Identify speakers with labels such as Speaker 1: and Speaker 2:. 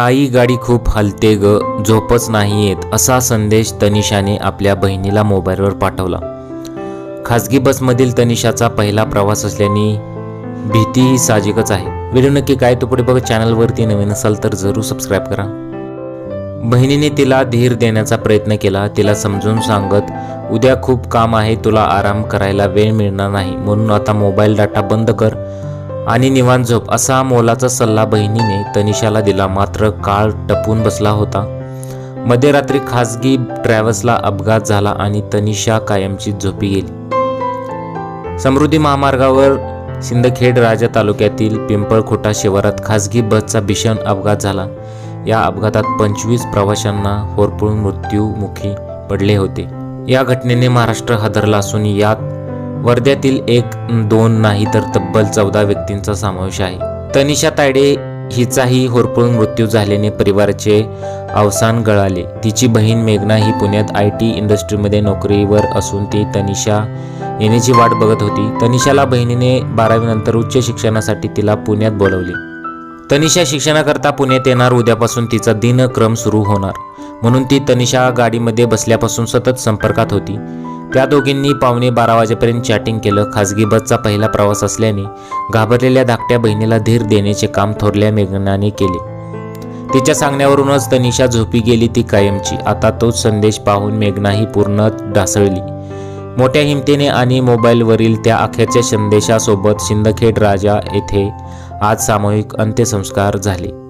Speaker 1: ताई गाडी खूप हलते ग झोपच नाही येत असा संदेश तनिषाने आपल्या बहिणीला मोबाईलवर पाठवला. खाजगी बसमधील तनिषाचा पहिला प्रवास असल्याने भीती ही साहजिकच आहे. व्हिडिओ नक्की काय तो पुढे बघा चॅनलवरती नवीन असाल तर जरूर सबस्क्राईब करा. बहिणीने तिला धीर देण्याचा प्रयत्न केला. तिला समजून सांगत उद्या खूप काम आहे तुला आराम करायला वेळ मिळणार नाही. म्हणून आता मोबाईल डाटा बंद कर. आणि निवांत झोप असा मोलाचा सल्ला बहिणीने तनिषाला दिला. मात्र काळ टपून बसला होता. मध्यरात्री खासगी ट्रॅव्हल्सला अपघात झाला आणि तनिषा कायमची झोपी गेली. समृद्धी महामार्गावर सिंदखेड राजा तालुक्यातील पिंपळखोटा शिवारात खासगी बसचा भीषण अपघात झाला. या अपघातात पंचवीस प्रवाशांना होरपळून मृत्यूमुखी पडले होते. या घटनेने महाराष्ट्र हादरला असून यात वर्ध्यातील एक दोन नाही तर तब्बल चौदा व्यक्तींचा समावेश आहे. तनिषा तायडे हिचाही होरपळून मृत्यू झाल्याने परिवाराचे अवसान गळाले. तिची बहीण मेघना ही पुण्यात आय टी इंडस्ट्रीमध्ये नोकरीवर असून ती तनिषा येण्याची वाट बघत होती. तनिषाला बहिणीने बारावीनंतर उच्च शिक्षणासाठी तिला पुण्यात बोलवले. तनिषा शिक्षणाकरता पुण्यात येणार उद्यापासून तिचा दिनक्रम सुरू होणार. म्हणून ती तनिषा गाडीमध्ये बसल्यापासून सतत संपर्कात होती. त्या दोघींनी पावणे बारा वाजेपर्यंत चॅटिंग केलं. खाजगी बसचा पहिला प्रवास असल्याने घाबरलेल्या धाकट्या बहिणीला धीर देण्याचे काम थोरल्या मेघनाने केले. तिच्या सांगण्यावरूनच तनिषा झोपी गेली ती कायमची. आता तोच संदेश पाहून मेघनाही पूर्ण ढासळली. मोठ्या हिमतीने आणि मोबाईलवरील त्या अखेरच्या संदेशासोबत सिंदखेड राजा येथे आज सामूहिक अंत्यसंस्कार झाले.